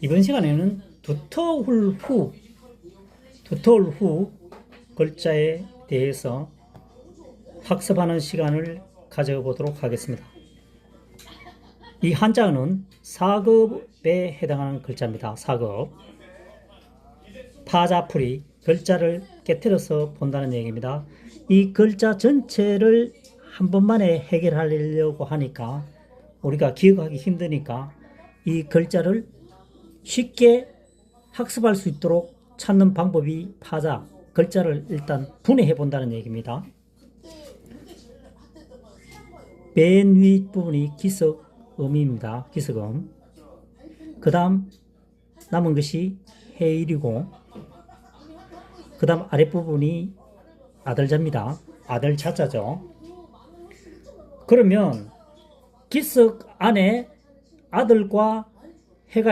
이번 시간에는 두터울 후, 두터울 후 글자에 대해서 학습하는 시간을 가져보도록 하겠습니다. 이 한자어는 사급에 해당하는 글자입니다. 사급. 파자풀이 글자를 깨뜨려서 본다는 얘기입니다. 이 글자 전체를 한 번만에 해결하려고 하니까 우리가 기억하기 힘드니까 이 글자를 쉽게 학습할 수 있도록 찾는 방법이 파자 글자를 일단 분해해 본다는 얘기입니다. 맨 윗부분이 기석 음입니다. 기석음. 그 다음 남은 것이 해일이고 그 다음 아랫부분이 아들자입니다. 아들 자자죠. 그러면 기석 안에 아들과